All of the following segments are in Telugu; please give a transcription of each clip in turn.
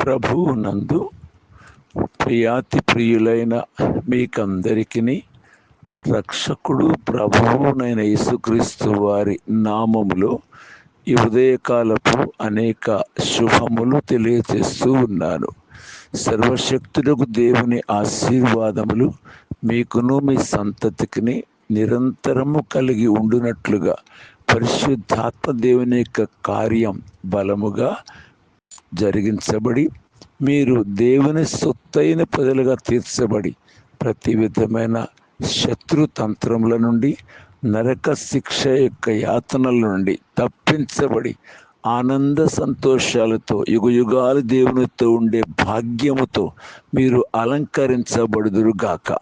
ప్రభువు నందు ప్రియాతి ప్రియులైన మీకందరికీ రక్షకుడు ప్రభువునైన యేసుక్రీస్తు వారి నామములో ఈ ఉదయకాలపు అనేక శుభములు తెలియజేస్తూ ఉన్నాను. సర్వశక్తులకు దేవుని ఆశీర్వాదములు మీకును మీ సంతతికిని నిరంతరము కలిగి ఉండునట్లుగా పరిశుద్ధాత్మ దేవుని యొక్క కార్యం బలముగా జరిగించబడి మీరు దేవుని సొత్తైన ప్రజలుగా తీర్చబడి ప్రతి విధమైన శత్రుతంత్రముల నుండి నరక శిక్ష యొక్క యాతనల నుండి తప్పించబడి ఆనంద సంతోషాలతో యుగయుగాలు దేవునితో ఉండే భాగ్యముతో మీరు అలంకరించబడుదురుగాక.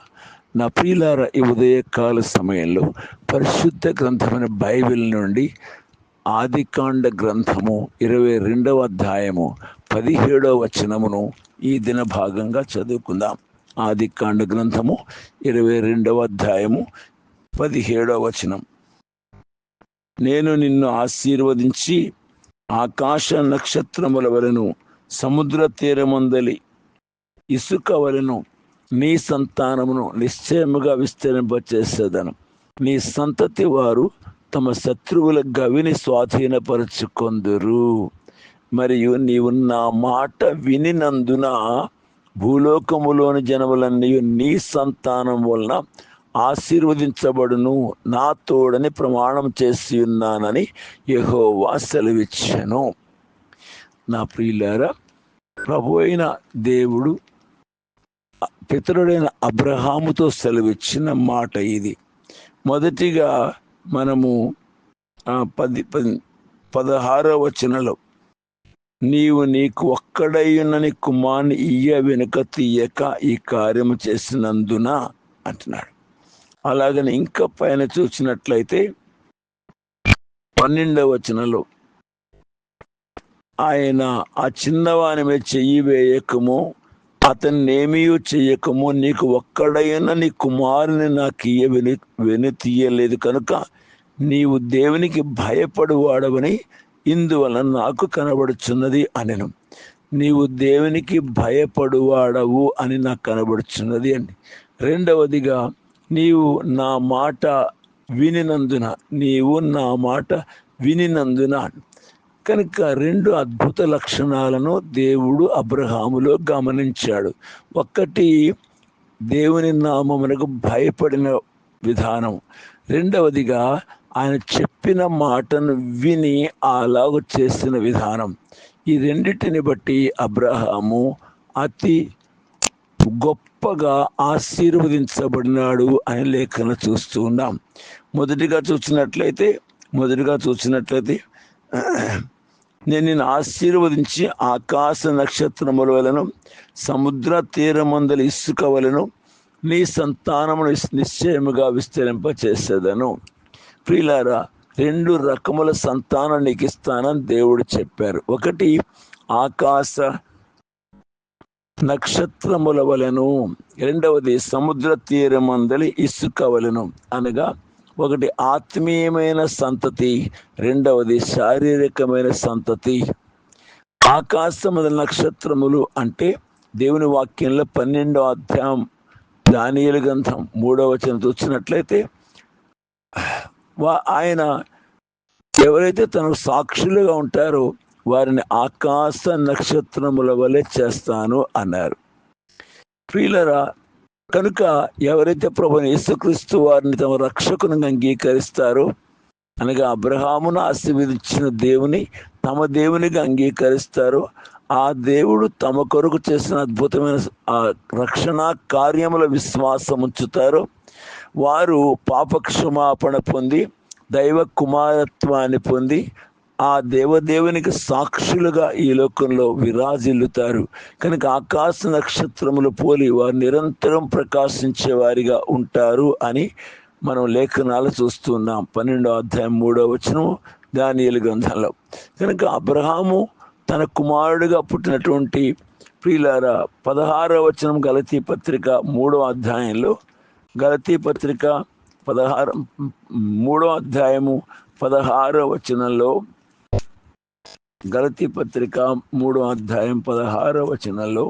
నా ప్రియులార ఈ ఉదయకాల సమయంలో పరిశుద్ధ గ్రంథమైన బైబిల్ నుండి ఆదికాండ గ్రంథము ఇరవై రెండవ అధ్యాయము పదిహేడవ వచనమును ఈ దిన భాగంగా చదువుకుందాం. ఆదికాండ గ్రంథము ఇరవై రెండవ అధ్యాయము పదిహేడవ వచనం. నేను నిన్ను ఆశీర్వదించి ఆకాశ నక్షత్రముల వలను సముద్ర తీరమందలి ఇసుక వలను నీ సంతానమును నిశ్చయముగా విస్తరింపచేసేదను. నీ సంతతి వారు తమ శత్రువుల గవిని స్వాధీనపరుచుకొందురు. మరియు నీవు నా మాట వినినందున భూలోకములోని జనములన్నీ నీ సంతానం వలన ఆశీర్వదించబడును. నా తోడని ప్రమాణం చేసి ఉన్నానని యహోవా సెలవిచ్చాను. నా ప్రియులారా ప్రభు అయిన దేవుడు పితరుడైన అబ్రహాముతో సెలవిచ్చిన మాట ఇది. మొదటిగా మనము పది పది పదహారో వచనలో నీవు నీకు ఒక్కడయ్యున్నని కుమార్ని ఇయ్య వెనుక తీయక ఈ కార్యము చేసినందున అంటున్నాడు. అలాగని ఇంకా పైన చూసినట్లయితే పన్నెండవ వచనంలో ఆయన ఆ చిన్నవాని మీద చెయ్యి వేయకము అతన్ని ఏమీ చెయ్యకము నీకు ఒక్కడైనా నీ కుమారుని నాకు ఇయ్య వెను వెను తీయలేదు కనుక నీవు దేవునికి భయపడువాడవని ఇందువలన నాకు కనబడుచున్నది అనెను. నీవు దేవునికి భయపడువాడవు అని నాకు కనబడుచున్నది అని రెండవదిగా నీవు నా మాట వినినందున నీవు నా మాట వినినందున కనుక రెండు అద్భుత లక్షణాలను దేవుడు అబ్రహాములో గమనించాడు. ఒక్కటి దేవుని నామమునకు భయపడిన విధానం. రెండవదిగా ఆయన చెప్పిన మాటను విని అలాగ చేసిన విధానం. ఈ రెండింటిని బట్టి అబ్రహాము అతి గొప్పగా ఆశీర్వదించబడినాడు అని లేఖన చూస్తూ ఉన్నాం. మొదటిగా చూసినట్లయితే మొదటిగా చూసినట్లయితే నేను ఆశీర్వదించి ఆకాశ నక్షత్రముల వలను సముద్ర తీరమందల ఇసుక వలను నీ సంతానమును నిశ్చయముగా విస్తరింప చేసేదను ప్రియులారా రెండు రకముల సంతానం నీకు ఇస్తానని దేవుడు చెప్పారు. ఒకటి ఆకాశ నక్షత్రముల వలెను రెండవది సముద్ర తీరమందలి ఇసుక వలెను అనగా ఒకటి ఆత్మీయమైన సంతతి రెండవది శారీరకమైన సంతతి. ఆకాశముల నక్షత్రములు అంటే దేవుని వాక్యంలో పన్నెండవ అధ్యాయం దానియలు గ్రంథం మూడవ వచనం చూసినట్లయితే ఆయన ఎవరైతే తనకు సాక్షులుగా ఉంటారో వారిని ఆకాశ నక్షత్రముల వలె చేస్తాను అన్నారు. ప్రియులరా కనుక ఎవరైతే ప్రభు యేసుక్రీస్తు వారిని తమ రక్షకుని అంగీకరిస్తారో అనగా అబ్రహామును ఆశీర్వదించిన దేవుని తమ దేవునిగా అంగీకరిస్తారో ఆ దేవుడు తమ కొరకు చేసిన అద్భుతమైన ఆ రక్షణ కార్యముల విశ్వాసం ఉంచుతారో వారు పాపక్షమాపణ పొంది దైవ కుమారత్వాన్ని పొంది ఆ దేవదేవునికి సాక్షులుగా ఈ లోకంలో విరాజిల్లుతారు. కనుక ఆకాశ నక్షత్రములు పోలి వారు నిరంతరం ప్రకాశించే వారిగా ఉంటారు అని మనం లేఖనాలు చూస్తున్నాం. పన్నెండో అధ్యాయం మూడో వచనం దానియలు గ్రంథంలో. కనుక అబ్రహాము తన కుమారుడిగా పుట్టినటువంటి ప్రియులార పదహారో వచనం గలతీ పత్రిక మూడో అధ్యాయంలో గలతీ పత్రిక పదహారు మూడో అధ్యాయము పదహారో వచనంలో. గలతి పత్రిక మూడో అధ్యాయం పదహారో వచనంలో.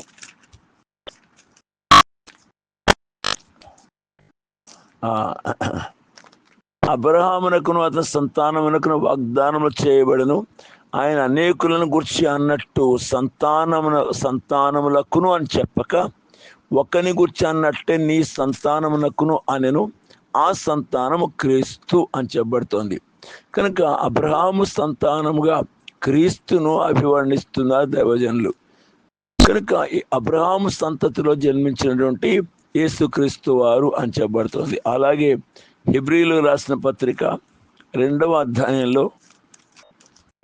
అబ్రహామునకును అతని సంతానమునకును వాగ్దానములు చేయబడను. ఆయన అనేకులను గుర్చి అన్నట్టు సంతానమున సంతానములకును అని చెప్పక ఒకని గుర్చి అన్నట్టే నీ సంతానమునకును అనెను ఆ సంతానము క్రీస్తు అని చెప్పబడుతోంది. కనుక అబ్రహాము సంతానముగా క్రీస్తును అభివర్ణిస్తున్నారు దైవజనులు. కనుక ఈ అబ్రహాము సంతతిలో జన్మించినటువంటి యేసుక్రీస్తు వారు అని చెప్పబడుతుంది. అలాగే హెబ్రిలు రాసిన పత్రిక రెండవ అధ్యాయంలో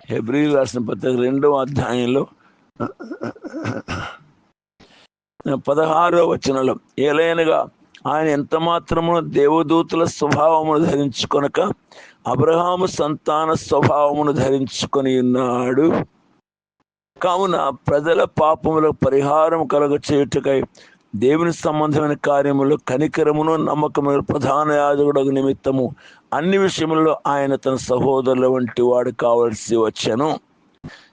హెబ్రిలు రాసిన పత్రిక రెండవ అధ్యాయంలో పదహారో వచనంలో ఏలైనగా ఆయన ఎంత మాత్రము దేవదూతుల స్వభావమును ధరించుకొనక అబ్రహాము సంతాన స్వభావమును ధరించుకొని ఉన్నాడు. కావున ప్రజల పాపములకు పరిహారం కలగ చేయుటకై దేవుని సంబంధమైన కార్యములు కనికరమును నమ్మకమును ప్రధాన యాజకుడు నిమిత్తము అన్ని విషయంలో ఆయన తన సహోదరుల వంటి వాడు కావలసి వచ్చాను.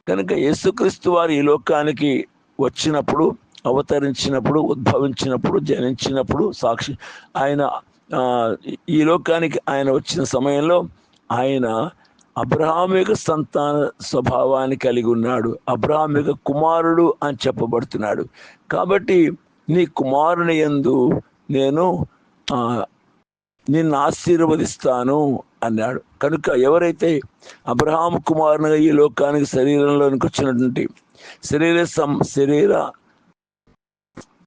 కనుక యేసుక్రీస్తు వారు ఈ లోకానికి వచ్చినప్పుడు అవతరించినప్పుడు ఉద్భవించినప్పుడు జనించినప్పుడు సాక్షి ఆయన ఈ లోకానికి ఆయన వచ్చిన సమయంలో ఆయన అబ్రహామిక సంతాన స్వభావాన్ని కలిగి ఉన్నాడు. అబ్రహామిక కుమారుడు అని చెప్పబడుతున్నాడు. కాబట్టి నీ కుమారుని యందు నేను నిన్ను ఆశీర్వదిస్తాను అన్నాడు. కనుక ఎవరైతే అబ్రహాం కుమారునిగా ఈ లోకానికి శరీరంలోనికి వచ్చినటువంటి శరీర సం శరీర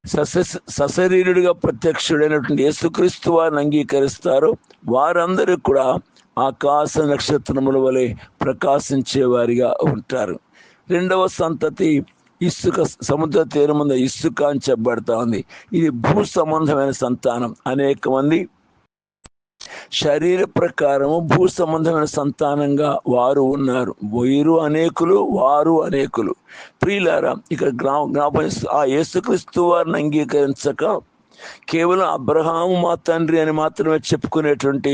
సశ సశరీరుడిగా ప్రత్యక్షుడైనటువంటి యేసుక్రీస్తు వారిని అంగీకరిస్తారో. వారందరూ కూడా ఆకాశ నక్షత్రముల వలె ప్రకాశించే వారిగా ఉంటారు. రెండవ సంతతి ఇసుక సముద్ర తీరముంద ఇసుక అని చెప్పబడతా ఉంది. ఇది భూ సంబంధమైన సంతానం. అనేక మంది శరీర ప్రకారము భూ సంబంధమైన సంతానంగా వారు ఉన్నారు. వీరు అనేకులు వారు అనేకులు. ప్రియులారా ఇక్కడ గ్రా జ్ఞాపం ఆ యేసుక్రీస్తు వారిని అంగీకరించక కేవలం అబ్రహాము మా తండ్రి అని మాత్రమే చెప్పుకునేటువంటి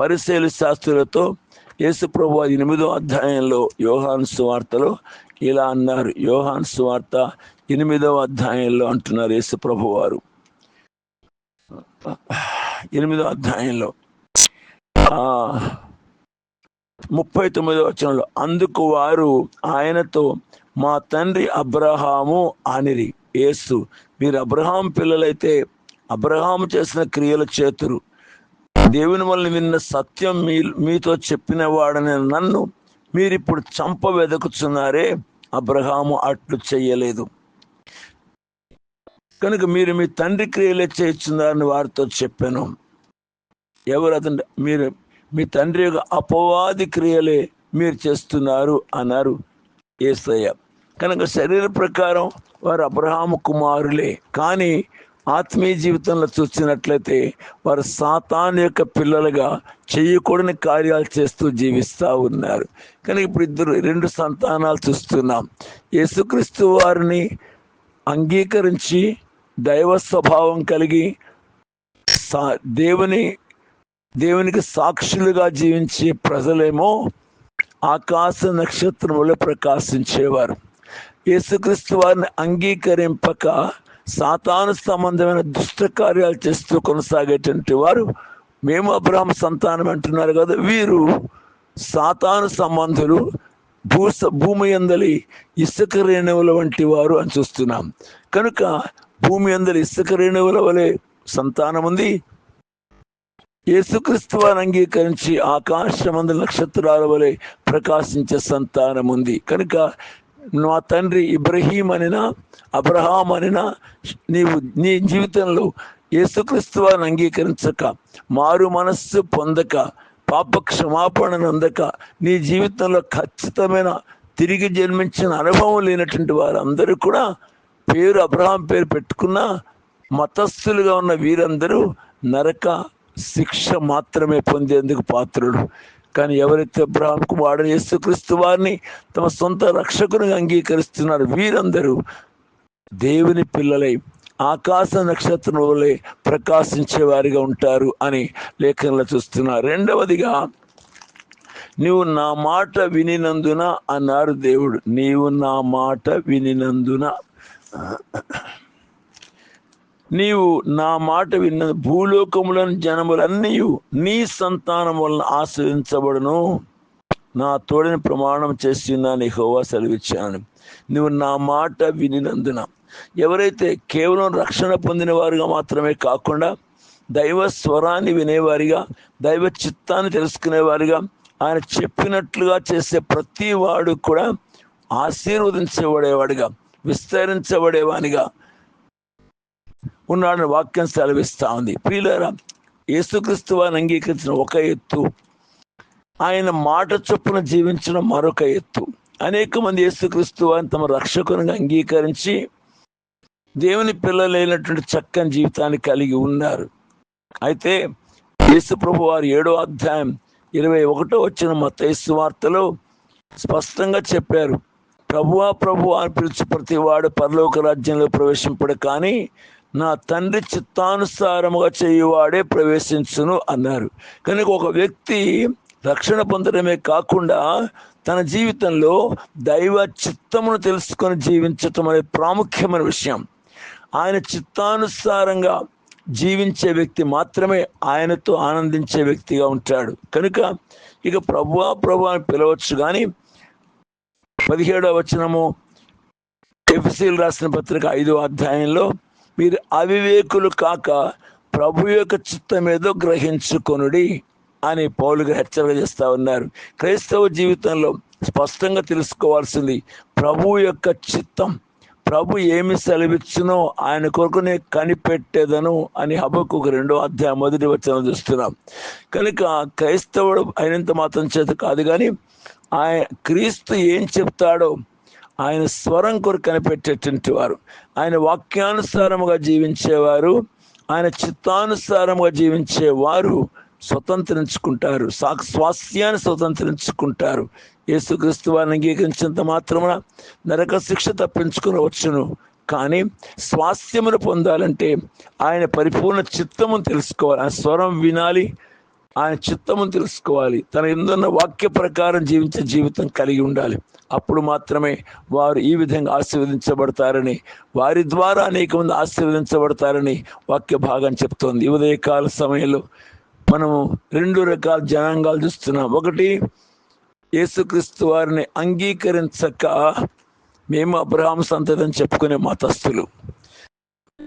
పరిశీలి శాస్త్రులతో యేసు ప్రభు ఎనిమిదో అధ్యాయంలో యోహాన్ సువార్తలో ఇలా అన్నారు. యోహాన్ సువార్త ఎనిమిదవ అధ్యాయంలో అంటున్నారు యేసు ప్రభు వారు. ఎనిమిదో అధ్యాయంలో. ముప్పై తొమ్మిదో వచనంలో అందుకు వారు ఆయనతో మా తండ్రి అబ్రహాము అనిరి ఏసు మీరు అబ్రహాం పిల్లలైతే అబ్రహాము చేసిన క్రియల చేతురు. దేవుని వల్ల విన్న సత్యం మీ మీతో చెప్పిన వాడని నన్ను మీరిప్పుడు చంప వెదకుచున్నారే అబ్రహాము అట్లు చెయ్యలేదు కనుక మీరు మీ తండ్రి క్రియలే చేస్తున్నారని వారితో చెప్పాను. ఎవరు అతను? మీరు మీ తండ్రి యొక్క అపవాది క్రియలే మీరు చేస్తున్నారు అన్నారు ఏసయ్య. కనుక శరీర ప్రకారం వారు అబ్రహాం కుమారులే. కానీ ఆత్మీయ జీవితంలో చూసినట్లయితే వారు సాతాన్ యొక్క పిల్లలుగా చేయకూడని కార్యాలు చేస్తూ జీవిస్తూ ఉన్నారు. కనుక ఇప్పుడు ఇద్దరు రెండు సంతానాలు చూస్తున్నాం. యేసుక్రీస్తు వారిని అంగీకరించి దైవ స్వభావం కలిగి సా దేవుని దేవునికి సాక్షులుగా జీవించే ప్రజలేమో ఆకాశ నక్షత్రములో ప్రకాశించేవారు. యేసుక్రీస్తు వారిని అంగీకరింపక సాతాను సంబంధమైన దుష్ట కార్యాలు చేస్తూ కొనసాగేటువంటి వారు మేము అబ్రహం సంతానం అంటున్నారు కదా. వీరు సాతాను సంబంధులు భూ భూమి అందలి ఇసుక రేణువుల వంటి వారు అని చూస్తున్నాం. కనుక భూమి అందలి ఇసుక రేణువుల వలె సంతానం ఉంది. యేసుక్రీస్తు వారిని అంగీకరించి ఆకాశమందు నక్షత్రాల వలె ప్రకాశించే సంతానం ఉంది. కనుక నా తండ్రి ఇబ్రహీం అనినా అబ్రహాం అనినా నీవు నీ జీవితంలో యేసుక్రీస్తు వారిని అంగీకరించక మారు మనస్సు పొందక పాప క్షమాపణ అందక నీ జీవితంలో ఖచ్చితమైన తిరిగి జన్మించిన అనుభవం లేనటువంటి వారందరూ కూడా పేరు అబ్రహాం పేరు పెట్టుకున్న మతస్థులుగా ఉన్న వీరందరూ నరక శిక్ష మాత్రమే పొందేందుకు పాత్రుడు. కానీ ఎవరైతే అబ్రహాం కుమారుడు యేసుక్రీస్తు వారిని తమ సొంత రక్షకుని అంగీకరిస్తున్నారు వీరందరూ దేవుని పిల్లలై ఆకాశ నక్షత్రం వలె ప్రకాశించే వారిగా ఉంటారు అని లేఖనలో చూస్తున్నారు రెండవదిగా నీవు నా మాట వినినందున అన్నారు దేవుడు. నీవు నా మాట వినినందున. నీవు నా మాట విన్న భూలోకములను జనములన్నీ నీ సంతానం వలన ఆశ్రయించబడును. నా తోడని ప్రమాణం చేస్తున్నాను హోవా సెలవిచ్చాను. నువ్వు నా మాట వినినందున ఎవరైతే కేవలం రక్షణ పొందిన వారుగా మాత్రమే కాకుండా దైవ స్వరాన్ని వినేవారిగా దైవ చిత్తాన్ని తెలుసుకునేవారిగా ఆయన చెప్పినట్లుగా చేసే ప్రతి వాడు కూడా ఆశీర్వదించబడేవాడిగా విస్తరించబడేవానిగా ఉన్నాడని వాక్యం సెలవిస్తూ ఉంది. ప్రియులరా యేసుక్రీస్తు వారిని అంగీకరించిన ఒక ఎత్తు ఆయన మాట చొప్పున జీవించడం మరొక ఎత్తు. అనేక మంది యేసుక్రీస్తు వారిని తమ రక్షకునిగా అంగీకరించి దేవుని పిల్లలైనటువంటి చక్కని జీవితాన్ని కలిగి ఉన్నారు. అయితే యేసుప్రభు వారు ఏడో అధ్యాయం ఇరవై ఒకటో వచ్చిన మత వార్తలో స్పష్టంగా చెప్పారు. ప్రభువా ప్రభు అని పిలిచి ప్రతి వాడు పరలోక రాజ్యంలో ప్రవేశింపడు కానీ నా తండ్రి చిత్తానుసారముగా చేయువాడే ప్రవేశించును అన్నారు. కనుక ఒక వ్యక్తి రక్షణ పొందడమే కాకుండా తన జీవితంలో దైవ చిత్తమును తెలుసుకొని జీవించటం అనే ప్రాముఖ్యమైన విషయం. ఆయన చిత్తానుసారంగా జీవించే వ్యక్తి మాత్రమే ఆయనతో ఆనందించే వ్యక్తిగా ఉంటాడు. కనుక ఇక ప్రభువా ప్రభు అని పిలవచ్చు కానీ పదిహేడవ వచనము ఎఫ్సీలు రాసిన పత్రిక ఐదో అధ్యాయంలో మీరు అవివేకులు కాక ప్రభు యొక్క చిత్తం ఏదో గ్రహించుకొనుడి అని పౌలుగా హెచ్చరిక చేస్తూ ఉన్నారు. క్రైస్తవ జీవితంలో స్పష్టంగా తెలుసుకోవాల్సింది ప్రభు యొక్క చిత్తం. ప్రభు ఏమి సెలవిచ్చునో ఆయన కొరకునే కనిపెట్టేదను అని హబకు రెండో అధ్యాయం మొదటి వచ్చిన చూస్తున్నాం. కనుక క్రైస్తవుడు అయినంత మాత్రం చేత కాదు కానీ ఆయన క్రీస్తు ఏం చెప్తాడో ఆయన స్వరం కొరకు కనిపెట్టేటువంటి వారు. ఆయన వాక్యానుసారముగా జీవించేవారు ఆయన చిత్తానుసారముగా జీవించేవారు స్వతంత్రించుకుంటారు సా స్వాస్థ్యాన్ని స్వతంత్రించుకుంటారు. యేసుక్రీస్తు వారిని అంగీకరించినంత మాత్రమున నరక శిక్ష తప్పించుకునవచ్చును. కానీ స్వాస్థ్యమును పొందాలంటే ఆయన పరిపూర్ణ చిత్తమును తెలుసుకోవాలి. ఆయన స్వరం వినాలి ఆయన చిత్తము తెలుసుకోవాలి. తన ఎందున్న వాక్య ప్రకారం జీవించే జీవితం కలిగి ఉండాలి. అప్పుడు మాత్రమే వారు ఈ విధంగా ఆశీర్వదించబడతారని వారి ద్వారా అనేక మంది ఆశీర్వదించబడతారని వాక్య భాగం చెప్తోంది. ఉదయకాల సమయంలో మనము రెండు రకాల జనాంగాలు చూస్తున్నాం. ఒకటి యేసుక్రీస్తు వారిని అంగీకరించక మేము అబ్రహాం సంతతి చెప్పుకునే మతస్థులు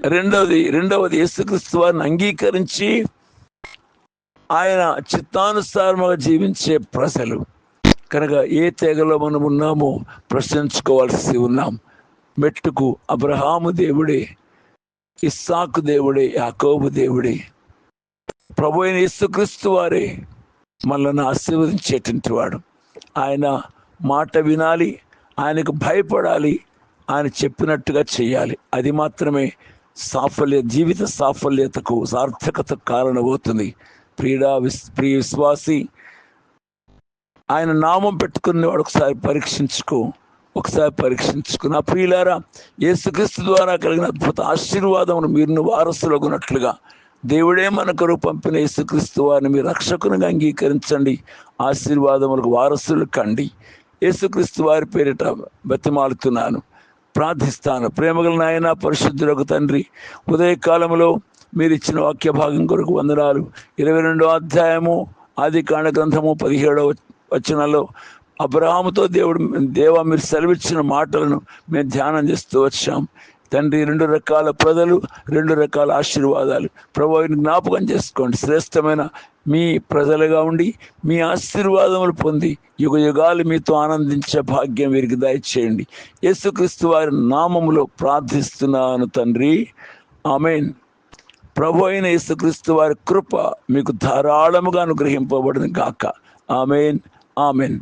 రెండవది రెండవది యేసుక్రీస్తు వారిని అంగీకరించి ఆయన చిత్తానుసారముగా జీవించే ప్రజలు. కనుక ఏ తెగలో మనం ఉన్నామో ప్రశ్నించుకోవాల్సి ఉన్నాం. మెట్టుకు అబ్రహాము దేవుడే ఇస్సాకు దేవుడే యాకోబు దేవుడే. ప్రభు అయిన యేసుక్రీస్తు వారే మనల్ని ఆశీర్వదించేటువంటి వాడు. ఆయన మాట వినాలి ఆయనకు భయపడాలి ఆయన చెప్పినట్టుగా చేయాలి. అది మాత్రమే సాఫల్య జీవిత సాఫల్యతకు సార్థకతకు కారణమవుతుంది. ప్రియుడా విస్ ప్రియ విశ్వాసి ఆయన నామం పెట్టుకునేవాడు ఒకసారి పరీక్షించుకో ఒకసారి పరీక్షించుకో. నా ప్రియులారా యేసుక్రీస్తు ద్వారా కలిగిన అద్భుత ఆశీర్వాదమును మీరు వారసులగునట్లుగా దేవుడే మన కొరకు పంపిన యేసుక్రీస్తు వారిని మీ రక్షకునిగా అంగీకరించండి ఆశీర్వాదములకు వారసులు కండి. యేసుక్రీస్తు వారి పేరిట బతిమాలుతున్నాను. ప్రార్థిస్తాను. ప్రేమగల నాయన పరిశుద్ధులకు తండ్రి ఉదయకాలంలో మీరు ఇచ్చిన వాక్య భాగం కొరకు వందనాలు. ఇరవై రెండో అధ్యాయము ఆది కాండ గ్రంథము పదిహేడవ వచనంలో అబ్రహాముతో దేవుడు దేవ మీరు సెలవిచ్చిన మాటలను మేము ధ్యానం చేస్తూ వచ్చాం. తండ్రి రెండు రకాల ప్రజలు రెండు రకాల ఆశీర్వాదాలు. ప్రభువుని జ్ఞాపకం చేసుకోండి. శ్రేష్టమైన మీ ప్రజలుగా ఉండి మీ ఆశీర్వాదములు పొంది యుగ యుగాలు మీతో ఆనందించే భాగ్యం వీరికి దయచేయండి. యేసుక్రీస్తు వారి నామములో ప్రార్థిస్తున్నాను తండ్రి. ఆమెన్. ప్రభు అయిన యేసుక్రీస్తు వారి కృప మీకు ధారాళముగా అనుగ్రహింపబడిన గాక. ఆమెన్. ఆమెన్.